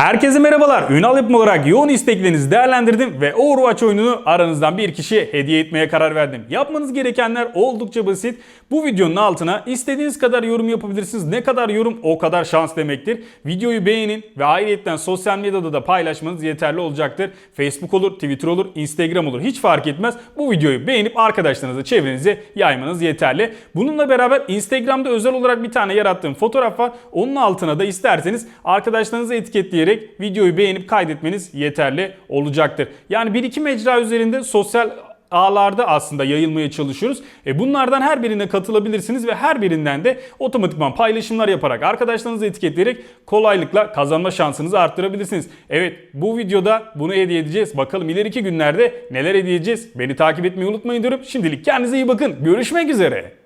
Herkese merhabalar. Ünal yapım olarak yoğun isteklerinizi değerlendirdim ve Overwatch oyununu aranızdan bir kişiye hediye etmeye karar verdim. Yapmanız gerekenler oldukça basit. Bu videonun altına istediğiniz kadar yorum yapabilirsiniz. Ne kadar yorum o kadar şans demektir. Videoyu beğenin ve ayrıyetten sosyal medyada da paylaşmanız yeterli olacaktır. Facebook olur, Twitter olur, Instagram olur hiç fark etmez. Bu videoyu beğenip arkadaşlarınıza, çevrenize yaymanız yeterli. Bununla beraber Instagram'da özel olarak bir tane yarattığım fotoğraf var. Onun altına da isterseniz arkadaşlarınızı etiketleyerek videoyu beğenip kaydetmeniz yeterli olacaktır. Yani bir iki mecra üzerinde sosyal ağlarda aslında yayılmaya çalışıyoruz. E bunlardan her birine katılabilirsiniz ve her birinden de otomatikman paylaşımlar yaparak arkadaşlarınızı etiketleyerek kolaylıkla kazanma şansınızı arttırabilirsiniz. Evet bu videoda bunu hediye edeceğiz. Bakalım ileriki günlerde neler hediye edeceğiz. Beni takip etmeyi unutmayın diyorum. Şimdilik kendinize iyi bakın. Görüşmek üzere.